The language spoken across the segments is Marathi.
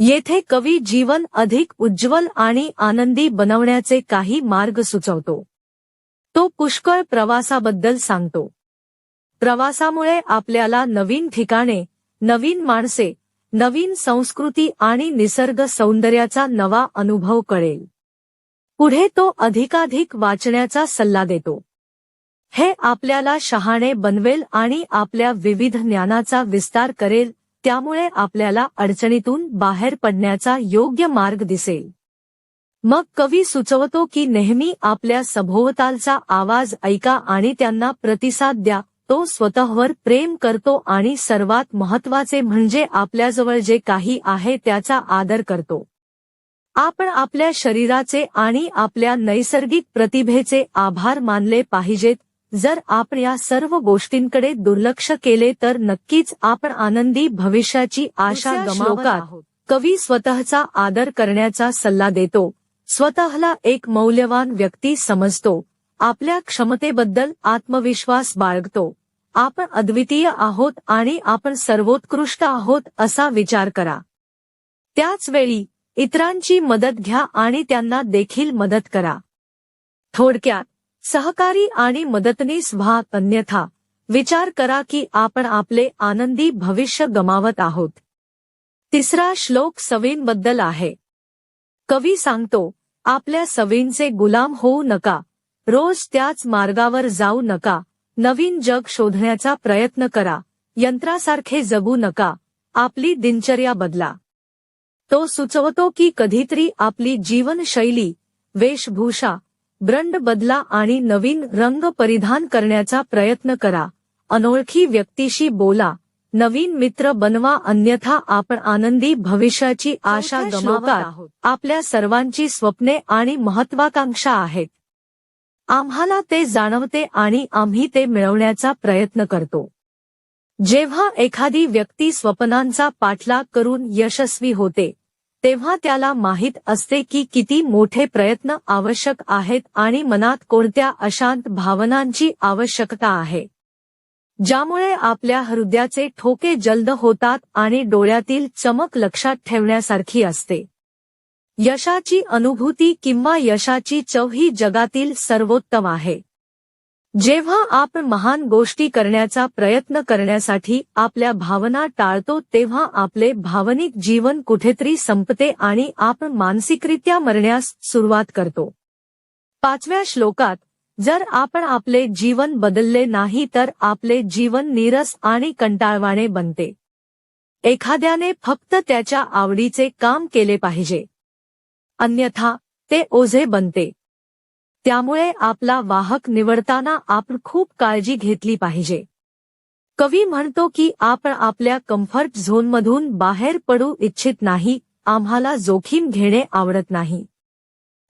येथे कवी जीवन अधिक उज्ज्वल आणि आनंदी बनवण्याचे काही मार्ग सुचवतो. तो पुष्कळ प्रवासाबद्दल सांगतो. प्रवासामुळे आपल्याला नवीन ठिकाणे नवीन माणसे नवीन संस्कृती आणि निसर्ग सौंदर्याचा नवा अनुभव कळेल. पुढे तो अधिकाधिक वाचण्याचा सल्ला देतो. हे आपल्याला शहाणे बनवेल आणि आपल्या विविध ज्ञानाचा विस्तार करेल त्यामुळे आपल्याला अडचणीतून बाहेर पडण्याचा योग्य मार्ग दिसेल. मग कवी सुचवतो की नेहमी आपल्या सभोवतालचा आवाज ऐका आणि त्यांना प्रतिसाद द्या तो स्वतःवर प्रेम करतो आणि सर्वात महत्त्वाचे म्हणजे आपल्याजवळ जे काही आहे त्याचा आदर करतो. आपण आपल्या शरीराचे आणि आपल्या नैसर्गिक प्रतिभेचे आभार मानले पाहिजेत जर आपण या सर्व गोष्टींकडे दुर्लक्ष केले तर नक्कीच आपण आनंदी भविष्याची आशा दुसऱ्या गमावत श्लोकात आहोत. कवी स्वतःचा आदर करण्याचा सल्ला देतो. स्वतःला एक मौल्यवान व्यक्ती समजतो. आपल्या क्षमतेबद्दल आत्मविश्वास बाळगतो. आपण अद्वितीय आहोत आणि आपण सर्वोत्कृष्ट आहोत असा विचार करा. त्याच वेळी इतरांची मदत घ्या आणि त्यांना देखील मदत करा. थोडक्यात सहकारी आणि मदतनीस व्हा अन्यथा. विचार करा की आपण आपले आनंदी भविष्य गमावत आहोत. तिसरा श्लोक सवींबद्दल आहे. कवी सांगतो आपल्या सवींचे गुलाम होऊ नका. रोज त्याच मार्गावर जाऊ नका. नवीन जग शोधण्याचा प्रयत्न करा. यंत्रासारखे जगू नका. आपली दिनचर्या बदला. तो सुचवतो की कधीतरी आपली जीवनशैली वेशभूषा ब्रंड बदला आणि नवीन रंग परिधान करण्याचा प्रयत्न करा. अनोळखी व्यक्तीशी बोला. नवीन मित्र बनवा अन्यथा आपण आनंदी भविष्याची आशा गमावत आपल्या सर्वांची स्वप्ने आणि महत्वाकांक्षा आहेत. आम्हाला ते जाणवते आणि आम्ही ते मिळवण्याचा प्रयत्न करतो. जेव्हा एखादी व्यक्ती स्वप्नांचा पाठलाग करून यशस्वी होते तेव्हा त्याला माहीत असते की किती मोठे प्रयत्न आवश्यक आहेत आणि मनात कोणत्या अशांत भावनांची आवश्यकता आहे. ज्यामुळे आपल्या हृदयाचे ठोके जलद होतात आणि डोळ्यातील चमक लक्षात ठेवण्यासारखी असते. यशाची अनुभूती किंवा यशाची चव ही जगातील सर्वोत्तम आहे. जेव्हा आपण महान गोष्टी करण्याचा प्रयत्न करण्यासाठी आपल्या भावना टाळतो तेव्हा आपले भावनिक जीवन कुठेतरी संपते आणि आपण मानसिकरित्या मरण्यास सुरुवात करतो. पाचव्या श्लोकात जर आपण आपले जीवन बदलले नाही तर आपले जीवन नीरस आणि कंटाळवाणे बनते. एखाद्याने फक्त त्याच्या आवडीचे काम केले पाहिजे. अन्यथा ते ओझे बनते. त्यामुळे आपला वाहक निवडताना आपण खूप काळजी घेतली पाहिजे. कवी म्हणतो की आपण आपल्या कम्फर्ट झोनमधून बाहेर पडू इच्छित नाही आम्हाला जोखीम घेणे आवडत नाही.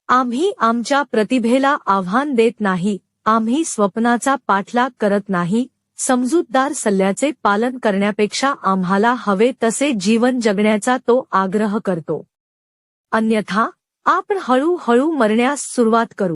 आम्ही आमच्या प्रतिभेला आव्हान देत नाही आम्ही स्वप्नाचा पाठलाग करत नाही समजूतदार सल्ल्याचे पालन करण्यापेक्षा आम्हाला हवे तसे जीवन जगण्याचा तो आग्रह करतो. अन्यथा आपण हळूहळू मरण्यास सुरुवात करू.